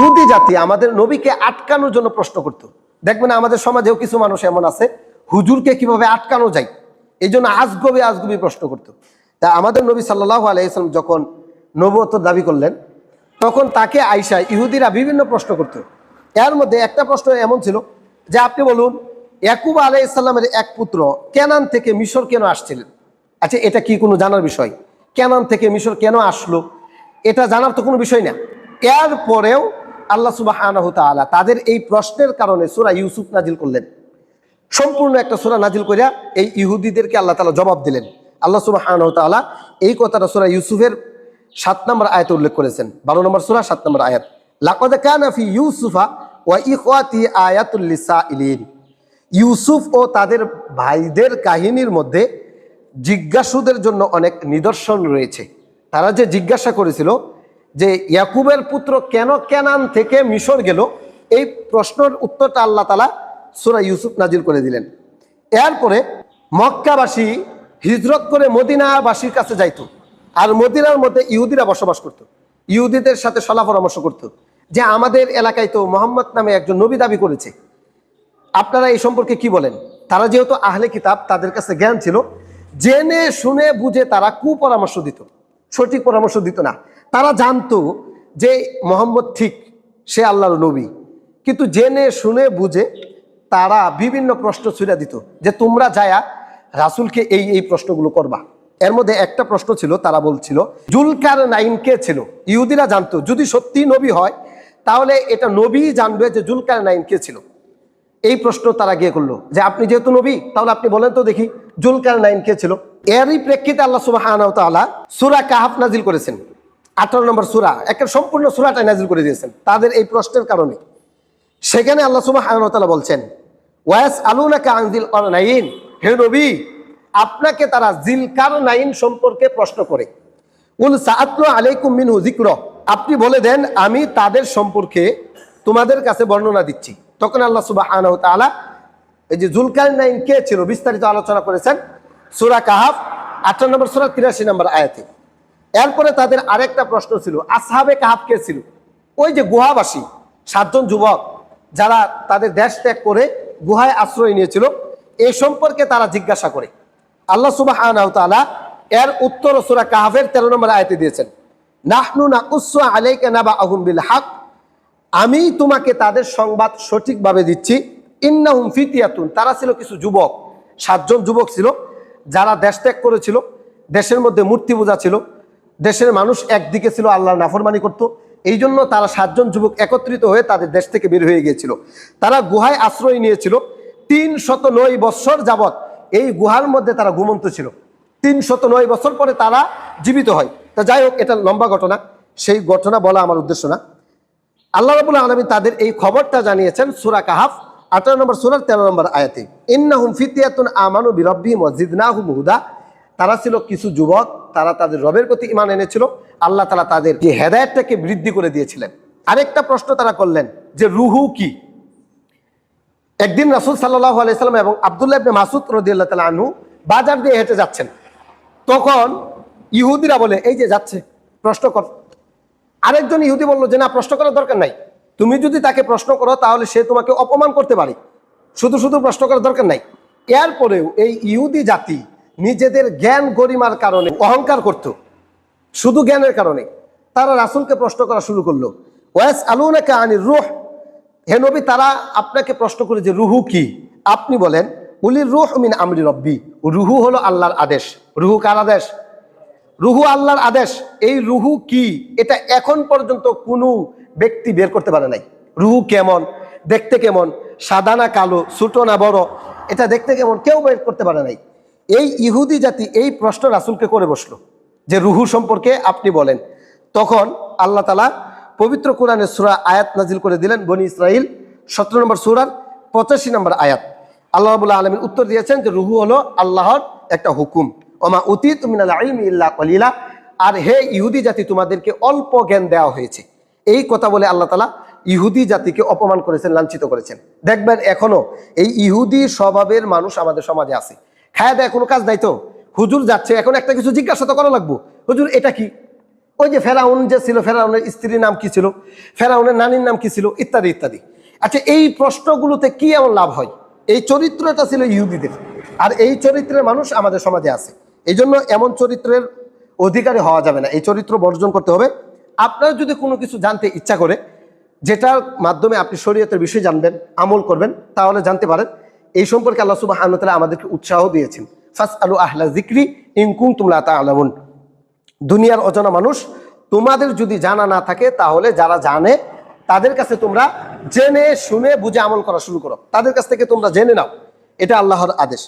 ইহুদি জাতি আমাদের নবীকে আটকানোর জন্য প্রশ্ন করতো। দেখবেন আমাদের সমাজেও কিছু মানুষ এমন আছে, হুজুরকে কীভাবে আটকানো যায়? এই জন্য আজগবি আজগবি প্রশ্ন করতো। তা আমাদের নবী সাল্লাহ আলাইসলাম যখন নবত দাবি করলেন, তখন তাকে আইসা ইহুদিরা বিভিন্ন প্রশ্ন করত। এর মধ্যে একটা প্রশ্ন এমন ছিল যে আপনি বলুন, ইয়াকুব আলাই ইসলামের এক পুত্র কেনান থেকে মিশর কেন আসছিলেন? আচ্ছা এটা কি কোনো জানার বিষয়? কেনান থেকে মিশর কেন আসলো? এটা জানার তো কোনো বিষয় না। এর পরেও আল্লাহ সুবাহ তাদের এই প্রশ্নের কারণে সুরা ইউসুফ নাজিল করলেন। সম্পূর্ণ একটা সুরা নাজিল করিয়া এই ইহুদিদেরকে আল্লাহ তালা জবাব দিলেন। আল্লাহ সুবাহ এই কথাটা সুরা ইউসুফের সাত নম্বর আয়াতে উল্লেখ করেছেন। বারো নম্বর সুরা, সাত নম্বর আয়াত। লাকদ ইউসুফা ওয়া ইউসুফ ও তাদের ভাইদের কাহিনীর মধ্যে জিজ্ঞাসুদের জন্য অনেক নিদর্শন রয়েছে। তারা যে জিজ্ঞাসা করেছিল যে ইয়াকুবের পুত্র কেন কেনান থেকে মিশর গেল? এই প্রশ্নের উত্তরটা আল্লাহ তালা সুরা ইউসুফ নাজির করে দিলেন। এরপরে মক্কাবাসী হিজরত করে মদিনাবাসীর কাছে যাইত আর মদিনার মধ্যে ইহুদিরা বসবাস করত। ইহুদিদের সাথে সলা পরামর্শ করত। যে, আমাদের এলাকায় তো মোহাম্মদ নামে একজন নবী দাবি করেছে। আপনারা এই সম্পর্কে কি বলেন? তারা যেহেতু আহলে কিতাব, তাদের কাছে জ্ঞান ছিল। জেনে, শুনে, বুঝে তারা কুপরামর্শ দিত। সঠিক পরামর্শ দিত না। তারা জানতো যে মোহাম্মদ ঠিক, সে আল্লাহর নবী। কিন্তু জেনে, শুনে, বুঝে তারা বিভিন্ন প্রশ্ন ছুড়ে দিত যে তোমরা যায়া রাসুলকে এই এই প্রশ্নগুলো করবা। এর মধ্যে একটা প্রশ্ন ছিল, তারা বলছিল জুলকার নাইন কে ছিল? ইহুদিরা জানতো, যদি সত্যি নবী হয়, তাহলে এটা নবী জানবে যে জুলকার নাইন কে ছিল। এই প্রশ্ন তারা গিয়ে করল, যে আপনি যেহেতু নবী, তাহলে আপনি বলেন তো দেখি জুলকার নাইন কে ছিল। এরই প্রেক্ষিতে আল্লাহ সুবাহ সুরা কাহাফ নাজিল করেছেন। আঠারো নম্বর সুরা একটা সম্পূর্ণ সুরাটাই নাজিল করে দিয়েছেন। তাদের এই প্রশ্নের কারণে। সেখানে আল্লাহ সুবাহ বলছেন ওয়াস আলুনাকা আনজিল নাইন হে নবী, আপনাকে তারা জিলকার নাইন সম্পর্কে প্রশ্ন করে। উল সাআতলু আলাইকুম মিনহু যিকর আপনি বলে দেন, আমি তাদের সম্পর্কে তোমাদের কাছে বর্ণনা দিচ্ছি। তখন আল্লাহ সুবহানাহু ওয়া তাআলা এই যে জুলকার নাইন কে ছিল বিস্তারিত আলোচনা করেছেন। সুরা কাহাফ 18 নম্বর সুরা তিরাশি নম্বর আয়াতে। এরপরে তাদের আরেকটা প্রশ্ন ছিল, আসহাবে কাহাফ কে ছিল? ওই যে গুহাবাসী, সাতজন যুবক, যারা তাদের দেশ ত্যাগ করে গুহায় আশ্রয় নিয়েছিল, এ সম্পর্কে তারা জিজ্ঞাসা করে। আল্লাহ সুবাহ এর উত্তর সুরা কাহাফের তেরো নম্বর আয়তে দিয়েছেন, নাহনু না উৎস আলাইকে নাবা আহুম বিল হক। আমি তোমাকে তাদের সংবাদ সঠিকভাবে দিচ্ছি, ইন্নাহুম ফিতিয়াতুন। তারা ছিল কিছু যুবক, সাতজন যুবক ছিল, যারা দেশ ত্যাগ করেছিল, দেশের মধ্যে মূর্তি পূজা ছিল দেশের মানুষ একদিকে ছিল আল্লাহর নাফরমানি করত এই জন্য তারা সাতজন যুবক একত্রিত হয়ে তাদের দেশ থেকে বের হয়ে গিয়েছিল। তারা গুহায় আশ্রয় নিয়েছিল। তিন শত নয় বৎসর যাবৎ এই গুহার মধ্যে তারা ঘুমন্ত ছিল। তিন শত নয় বছর পরে তারা জীবিত হয়। তা যাই হোক, এটা লম্বা ঘটনা। সেই ঘটনা বলা আমার উদ্দেশ্য না। আল্লাহ রাবুল আলমী তাদের এই খবরটা জানিয়েছেন সুরা কাহাফ, আঠারো নম্বর, সুরার তেরো নম্বর আয়াতে। ইন্নাহুম ফিতিয়াতুন আমানু বিরব্বি মসজিদনাহুম হুদা। তারা ছিল কিছু যুবক, তারা তাদের রবের প্রতি ইমান এনেছিল, আল্লাহ তালা তাদের যে হেদায়তটাকে বৃদ্ধি করে দিয়েছিলেন। আরেকটা প্রশ্ন তারা করলেন যে রুহু কি? একদিন রাসুল সাল্লাহ আলাইসাল্লাম এবং আবদুল্লাহ ইবনে মাসুদ রদিয়াল্লাহ তালা আনহু বাজার দিয়ে হেঁটে যাচ্ছেন। তখন ইহুদিরা বলে, এই যে যাচ্ছে, প্রশ্ন কর। আরেকজন ইহুদি বলল, যে না, প্রশ্ন করার দরকার নাই। তুমি যদি তাকে প্রশ্ন করো, তাহলে সে তোমাকে অপমান করতে পারে। শুধু শুধু প্রশ্ন করার দরকার নাই। এরপরেও এই ইহুদি জাতি নিজেদের জ্ঞান গরিমার কারণে, অহংকার করত। শুধু জ্ঞানের কারণে। তারা রাসুলকে প্রশ্ন করা শুরু করল ওয়াস আলুনাকা আনি রুহ? হে নবী, তারা আপনাকে প্রশ্ন করে যে, রুহু কি? আপনি বলেন, উলির রুহ মিন আমরি রব্বি। রুহু হলো আল্লাহর আদেশ। রুহু কার আদেশ? রুহু আল্লাহর আদেশ। এই রুহু কি? এটা এখন পর্যন্ত কোনো ব্যক্তি বের করতে পারে নাই। রুহু কেমন? দেখতে কেমন? সাদা না কালো? ছোট না বড়? এটা দেখতে কেমন? কেউ বের করতে পারে নাই। এই ইহুদি জাতি এই প্রশ্ন রাসুলকে করে বসল, যে রুহু সম্পর্কে আপনি বলেন। তখন আল্লাহ তালা পবিত্র কোরআনের সুরা আয়াত নাজিল করে দিলেন বনি ইসরাইল সতেরো নম্বর সুরার পঁচাশি নম্বর আয়াত। আল্লাহ রাবুল্লাহ আলমীর উত্তর দিয়েছেন যে রুহু হলো আল্লাহর একটা হুকুম। ওমা উতি ইল্লা কলিলা। আর হে ইহুদি জাতি, তোমাদেরকে অল্প জ্ঞান দেওয়া হয়েছে। এই কথা বলে আল্লাহ তালা ইহুদি জাতিকে অপমান করেছেন, লাঞ্ছিত করেছেন। দেখবেন এখনও এই ইহুদি স্বভাবের মানুষ আমাদের সমাজে আছে। খায়া দেয়, কোনো কাজ নাই তো। হুজুর যাচ্ছে, এখন একটা কিছু জিজ্ঞাসা তো করা লাগবো। হুজুর, এটা কি? ওই যে ফেরাউন যে ছিল, ফেরাউনের স্ত্রীর নাম কি ছিল? ফেরাউনের নানির নাম কি ছিল? ইত্যাদি ইত্যাদি। আচ্ছা এই প্রশ্নগুলোতে কি এমন লাভ হয়? এই চরিত্রটা ছিল ইহুদিদের। আর এই চরিত্রের মানুষ আমাদের সমাজে আছে। এই জন্য এমন চরিত্রের অধিকারী হওয়া যাবে না। এই চরিত্র বর্জন করতে হবে। আপনার যদি কোনো কিছু জানতে ইচ্ছা করে, যেটার মাধ্যমে আপনি শরীয়তের বিষয় জানবেন, আমল করবেন, তাহলে জানতে পারেন। এই সম্পর্কে আল্লাহ সুবাহ আমাদেরকে উৎসাহ দিয়েছেন। ফাস আলু আহলা জিক্রি ইংকুম তুমলা তা আলামুন দুনিয়ার অজানা মানুষ তোমাদের যদি জানা না থাকে, তাহলে যারা জানে, তাদের কাছে তোমরা জেনে, শুনে, বুঝে আমল করা শুরু করো। তাদের কাছ থেকে তোমরা জেনে নাও। এটা আল্লাহর আদেশ।